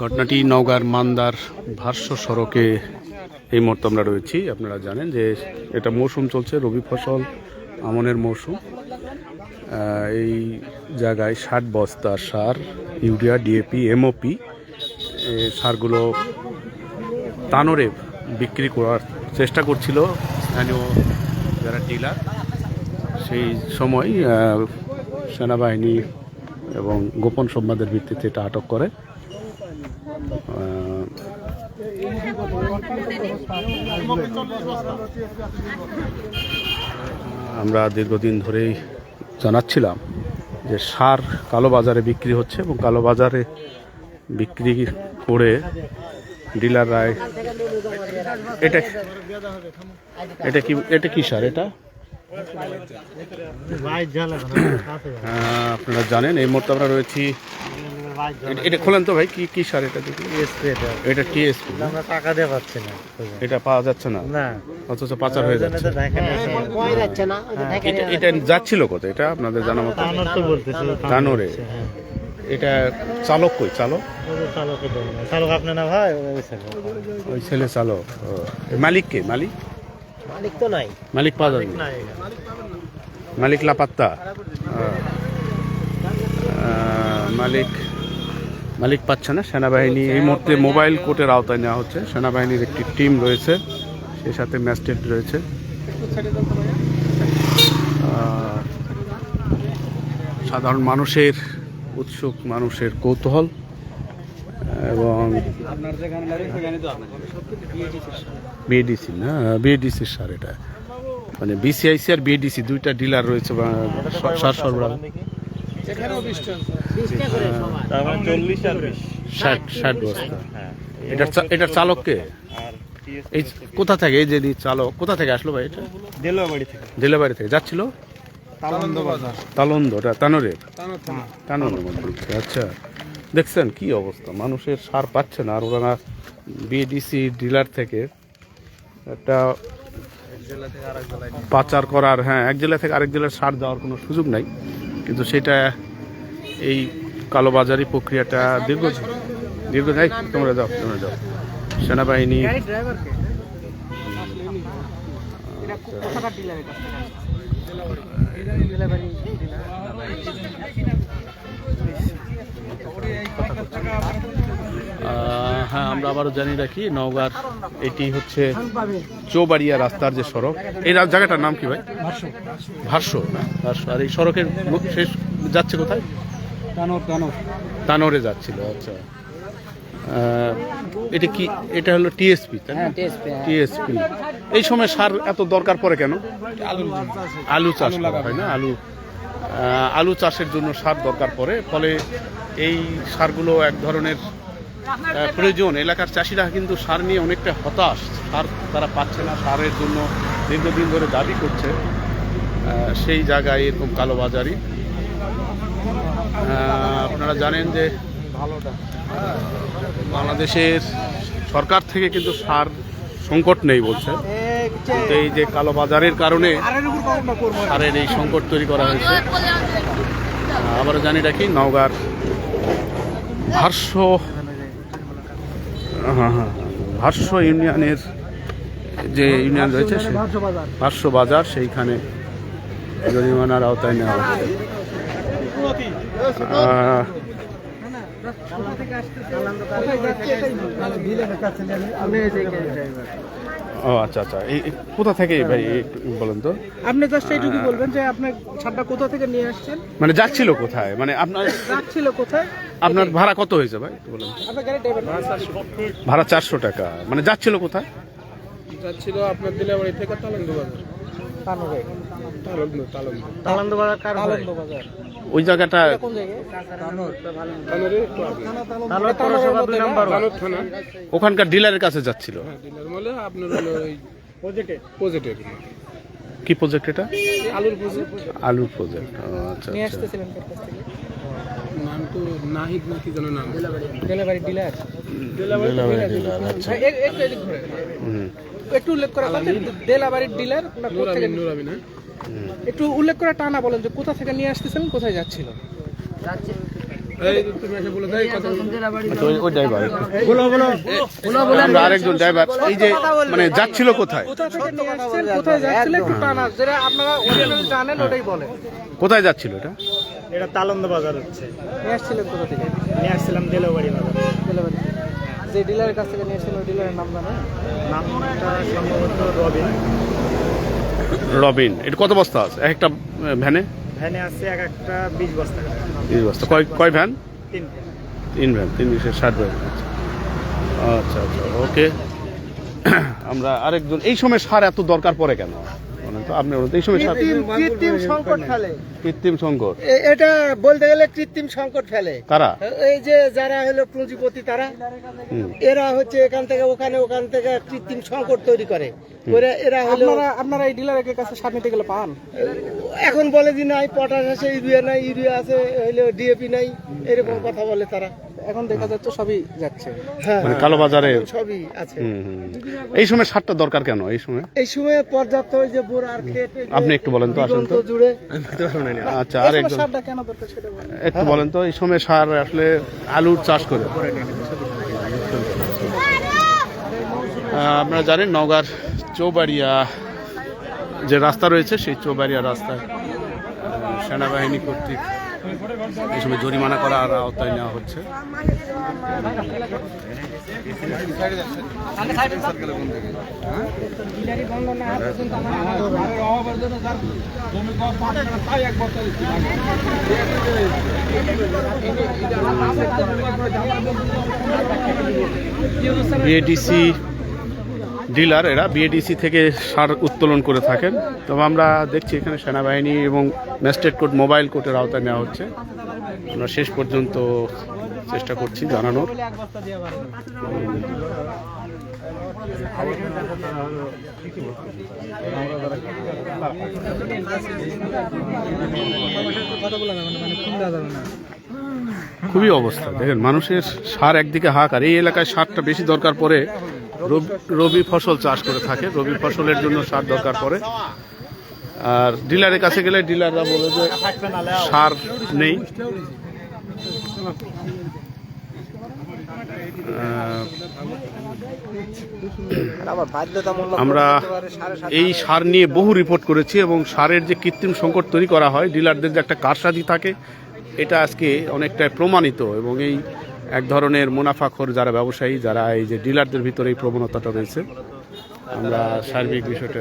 ঘটনাটি নওগাঁর মান্দার ভাষ্য সড়কে এই মুহূর্তে আমরা রয়েছি। আপনারা জানেন যে এটা মৌসুম চলছে, রবি ফসল আমনের মৌসুম। এই জায়গায় ষাট বস্তা সার, ইউরিয়া, ডিএপি, এমওপি সারগুলো তানোরে বিক্রি করার চেষ্টা করছিল স্থানীয় যারা ডিলার। সেই সময় সেনাবাহিনী এবং গোপন সংবাদের ভিত্তিতে এটা আটক করে। আমরা দীর্ঘদিন ধরেই জানাচ্ছিলাম যে সার কালো বাজারে বিক্রি হচ্ছে এবং কালো বাজারে বিক্রি করে ডিলাররা এটা এটা কি এটা কি সার এটা? আপনারা জানেন এই মুহূর্তে আমরা রয়েছি। এটা- খোলেন তো ভাই কি কি সার এটা দেখি এটা টিএসপি আমরা টাকা দিয়ে পাচ্ছি না এটা পাওয়া যাচ্ছে না। না। অথচ পাচার হয়ে যাচ্ছে। এটা এটা যাচ্ছিল কোথায়? এটা আপনাদের জানা মতো। তানোর তানোরে এটা চালক কই? চালক? চালকের দল। চালক আপনি না ভাই? ওই ছেলে। চালক। ও, মালিক কে? মালিক? মালিক তো নাই। মালিক পাওয়া যাবে মালিক লাপাত্তা। মালিক মালিক পাচ্ছে না। সেনাবাহিনী এই মুহূর্তে মোবাইল কোর্টের আওতায় নেওয়া হচ্ছে। সেনাবাহিনীর একটি টিম রয়েছে সেই সাথে ম্যাজিস্ট্রেট রয়েছে। সাধারণ মানুষের উৎসুক মানুষের কৌতূহল। এবং বিএডিসি না? বিএডিসির সার এটা। মানে বিসিআইসি আর বিএডিসি দুইটা ডিলার রয়েছে সার সরবরাহ। তার মানে ষাট ষাট বস্তা। হ্যাঁ এটার চা- এটার চালক কে এই কোথা থেকে এই যে চালক কোথা থেকে আসলো ভাই এটা? দিলো থেকে। যাচ্ছিল? তালন্দ বাজার। তালন্দ তানোরের? মধ্যে। আচ্ছা। দেখছেন কি অবস্থা? মানুষের সার পাচ্ছে না আর ওরা বিএডিসি ডিলার থেকে একটা পাচার করার হ্যাঁ এক জেলা থেকে আরেক জেলার সার দেওয়ার কোনো সুযোগ নাই। কিন্তু সেটা এই কালোবাজারি প্রক্রিয়াটা দীর্ঘ দীর্ঘ যাই তোমরা যাও তোমরা যাও। সেনাবাহিনী হ্যাঁ আমরা আবারও জানিয়ে রাখি নওগাঁর এটি হচ্ছে চৌবাড়িয়া রাস্তার যে সড়ক। এই রা- জায়গাটার নাম কি ভাই? ভাষ্য ভাষ্য আর এই সড়কের শেষ যাচ্ছে কোথায়? তানোরে যাচ্ছিল আচ্ছা। এটা কি এটা হলো টিএসপি তাই না? টিএসপি এই সময় সার এত দরকার পড়ে কেন? আলু চাষ। হয় না? আলু আলু চাষের জন্য সার দরকার পড়ে ফলে এই সারগুলো এক ধরনের প্রয়োজন এলাকার চাষিরা কিন্তু সার নিয়ে অনেকটা হতাশ। সার তারা পাচ্ছে না সারের জন্য দীর্ঘদিন ধরে দাবি করছে। সেই জায়গায় এরকম কালোবাজারি। আপনারা জানেন যে বাংলাদেশের সরকার থেকে কিন্তু সার সংকট নেই বলছে। এই যে কালোবাজারের কারণে সারের এই সংকট তৈরি করা হয়েছে। আহ, আবারও জানি রাখি নওগাঁর হ্যাঁ ভাষ্য ইউনিয়নের যে ইউনিয়ন রয়েছে সে- ভাষ্য বাজার। সেইখানে জরিমানার আওতায় নেওয়া হচ্ছে ও আচ্ছা আচ্ছা। এই কোথা থেকে ভাই একটু বলেন তো? আপনি জাস্ট এইটুকু বলবেন যে আপনার ছাদটা কোথা থেকে নিয়ে আসছেন? মানে যাচ্ছিল কোথায়? মানে আপনার যাচ্ছিল কোথায়? আপনার ভাড়া কত হয়েছে ভাই? একটু বলেন। তো। আপনার গাড়ি ড্রাইভার ভাড়া চারশো টাকা। মানে যাচ্ছিল কোথায়? যাচ্ছিল আপনার দিলাবাড়ি থেকে তালন্দ বাজার তালন্দ তালন্দ তালন্দ বাজার কার তালন্দ বাজার ওই জায়গাটা ওখানকার ডিলারের কাছে যাচ্ছিল। হ্যাঁ ডিলার বলে আপনার ওই প্রজেক্টে কি প্রজেক্ট এটা? আলুর প্রজেক্ট আলুর প্রজেক্ট আচ্ছা নিয়ে আচ্ছা। আসতেছিলেন নাম তো নাহিদ নাকি যেন নাম। Delivery dealer. আচ্ছা। একটু হুম। একটু উল্লেখ করা ডেলাবাড়ির ডিলার না কোথা থেকে নুরাবিন একটু উল্লেখ করে টানা বলেন যে কোথা থেকে নিয়ে আসতেছেন কোথায় যাচ্ছিল? এই তুমি এসে বলে দেয় কথা আচ্ছা ওই- ওই ড্রাইভার একটু বলো বলো। আমরা আরেকজন ড্রাইভার এই যে মানে যাচ্ছিল কোথায়? আসছেন কোথায় যাচ্ছিল টানা যেটা আপনারা অরিজিনাল জানেন ওটাই বলেন। কোথায় যাচ্ছিল এটা? এটা তালন্দ বাজার হচ্ছে। নিয়ে আসছিলেন কোথা থেকে? নিয়ে আসছিলাম দেলোবাড়ি বাজার। ডেলিভারি যে ডিলারের কাছ থেকে নিয়ে ডিলারের নাম জানেন? নামটা সম্ভবত রবিন। রবিন এটা কত বস্তা আছে? এক একটা ভ্যানে? ভ্যানে আছে এক একটা বিশ বস্তা। তিরিশ বস্তা। কয় কয় ভ্যান? তিন তিন ভ্যান তিন বিশের ষাট ভ্যান। আচ্ছা আচ্ছা ওকে। আমরা আরেকজন এই সময় সার এত দরকার পড়ে কেন? বলেন তো আপনি বলুন তো, এই সময় সার কৃত্রিম সংকট ফেলে। কৃত্রিম সংকট। এ- এটা বলতে গেলে কৃত্রিম সংকট ফেলে। কারা? এই যে যারা হলো পুঁজিপতি তারা? এরা হচ্ছে এখান থেকে ওখানে ওখান থেকে কৃত্রিম সংকট তৈরি করে। এরা হলো আপনারা এই ডিলারের কাছে সার নিতে গেলে পান? এখন বলে যে নাই পটাশ আছে ইউরিয়া নাই ইউরিয়া আছে হইল ডিএপি নাই এরকম কথা বলে তারা। এখন দেখা যাচ্ছে সবই যাচ্ছে। হ্যাঁ। মানে কালো বাজারে সবই আছে। এই সময় সারটা দরকার কেন? এই সময়? এই সময় পর্যাপ্ত ওই যে বোরার ক্ষেত আপনি একটু বলেন তো আসেন তো। জুড়ে। আচ্ছা সময় আরেকজন সারটা কেন দরকার সেটা বলেন। একটু বলেন তো এই সময় সার আসলে আলুর চাষ করে। আপনারা জানেন নওগাঁর চৌবাড়িয়া যে রাস্তা রয়েছে সেই চৌবাড়িয়া রাস্তায় সেনাবাহিনী কর্তৃক এই সময় জরিমানা করার আওতায় নেওয়া হচ্ছে। বিএডিসি ডিলার, এরা বিএডিসি থেকে সার উত্তোলন করে থাকেন। তবে আমরা দেখছি এখানে সেনাবাহিনী এবং ম্যাজিস্ট্রেট কোর্ট মোবাইল কোর্টের আওতায় নেওয়া হচ্ছে। আমরা শেষ পর্যন্ত চেষ্টা করছি জানানোর। খুবই অবস্থা। দেখেন, মানুষের সার একদিকে হাক আর এই এলাকায় সারটা বেশি দরকার পড়ে রব- ফসল চাষ করে থাকে, রবি ফসলের জন্য সার দরকার পড়ে। আর ডিলারের কাছে গেলে ডিলাররা বলে যে সার নেই। আমরা এই সার নিয়ে বহু রিপোর্ট করেছি এবং সারের যে কৃত্রিম সংকট তৈরি করা হয়, ডিলারদের যে একটা কারসাজি থাকে, এটা আজকে অনেকটাই প্রমাণিত এবং এই এক ধরনের মুনাফাখোর যারা ব্যবসায়ী, যারা এই যে ডিলারদের ভিতরে এই প্রবণতাটা রয়েছে। আমরা সার্বিক বিষয়টা